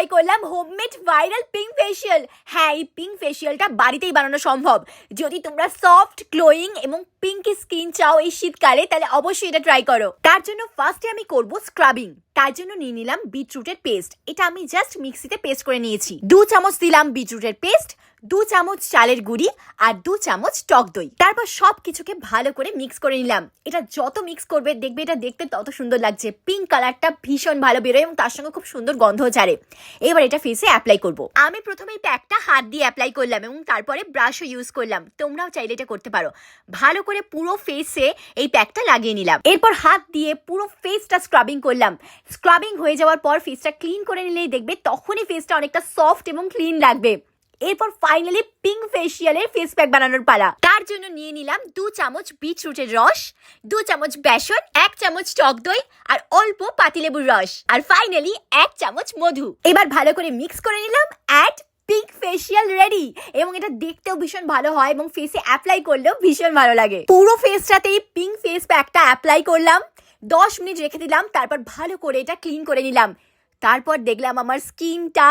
Try করলাম homemade viral pink facial হ্যাঁ এই পিঙ্ক ফেশিয়ালটা বাড়িতেই বানানো সম্ভব। যদি তোমরা সফট গ্লোয়িং এবং পিঙ্ক স্কিন চাও এই শীতকালে, তাহলে অবশ্যই এটা ট্রাই করো। তার জন্য ফার্স্টে আমি করব স্ক্রাবিং তার জন্য নিয়ে নিলাম বিটরুটের পেস্ট এটা আমি জাস্ট মিক্সিতে পেস্ট করে নিয়েছি। দু চামচ দিলাম বিটরুটের পেস্ট দু চামচ চালের গুঁড়ি আর দু চামচ টক দই। তারপর সব কিছুকে ভালো করে মিক্স করে নিলাম। এটা যত মিক্স করবে, দেখবে এটা দেখতে তত সুন্দর লাগছে। পিঙ্ক কালারটা ভীষণ ভালো বেরোয় এবং তার সঙ্গে খুব সুন্দর গন্ধ ছাড়ে এবার এটা ফেসে অ্যাপ্লাই করব। আমি প্রথমে প্যাকটা হাত দিয়ে অ্যাপ্লাই করলাম এবং তারপরে ব্রাশও ইউজ করলাম। তোমরাও চাইলে এটা করতে পারো। ভালো করে পুরো ফেসে এই প্যাকটা লাগিয়ে নিলাম। এরপর হাত দিয়ে পুরো ফেসটা স্ক্রাবিং করলাম। স্ক্রাবিং হয়ে যাওয়ার পর ফেসটা ক্লিন করে নিলেই দেখবে তখনই ফেসটা অনেকটা সফট এবং ক্লিন লাগবে। এরপর ফাইনালি পিঙ্ক ফেশিয়ালের ফেস প্যাক বানানোর পালা। তার জন্য নিয়ে নিলাম দু চামচ বিটরুটের রস, দু চামচ বেসন, এক চামচ টক দই আর অল্প পাতিলেবুর রস। আর ফাইনালি এক চামচ মধু। এবার ভালো করে মিক্স করে নিলাম অ্যাড পিঙ্ক ফেশিয়াল রেডি এবং এটা দেখতেও ভীষণ ভালো হয় এবং ফেসে অ্যাপ্লাই করলেও ভীষণ ভালো লাগে। পুরো ফেসটাতেই পিঙ্ক ফেস প্যাকটা অ্যাপ্লাই করলাম। দশ মিনিট রেখে দিলাম, তারপর ভালো করে এটা ক্লিন করে নিলাম। তারপর দেখলাম আমার স্কিনটা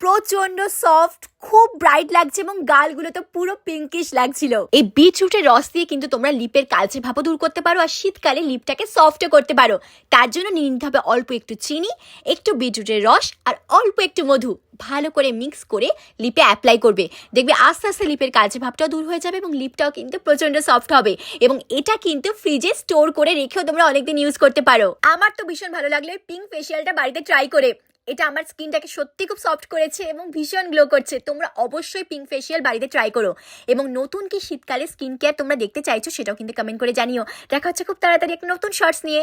প্রচণ্ড সফট খুব ব্রাইট লাগছে এবং গালগুলো তো পুরো পিঙ্কিশ লাগছিল। এই বিটরুটের রস দিয়ে কিন্তু তোমরা লিপের কালচে ভাবও দূর করতে পারো আর শীতকালে লিপটাকে সফটও করতে পারো। তার জন্য নিয়ে নিতে হবে অল্প একটু চিনি, একটু বিচ বিটরুটের রস আর অল্প একটু মধু। ভালো করে মিক্স করে লিপে অ্যাপ্লাই করবে। দেখবে আস্তে আস্তে লিপের কালচে ভাবটাও দূর হয়ে যাবে এবং লিপটাও কিন্তু প্রচণ্ড সফট হবে এবং এটা কিন্তু ফ্রিজে স্টোর করে রেখেও তোমরা অনেকদিন ইউজ করতে পারো। আমার তো ভীষণ ভালো লাগল পিঙ্ক ফেশিয়ালটা বাড়িতে ট্রাই করে। এটা আমার স্কিনটাকে সত্যি খুব সফট করেছে এবং ভীষণ গ্লো করছে। তোমরা অবশ্যই পিঙ্ক ফেশিয়াল বাড়িতে ট্রাই করো। এবং নতুন কি শীতকালে স্কিন কেয়ার তোমরা দেখতে চাইছো সেটাও কিন্তু কমেন্ট করে জানিও। দেখা হচ্ছে খুব তাড়াতাড়ি একটা নতুন শর্টস নিয়ে।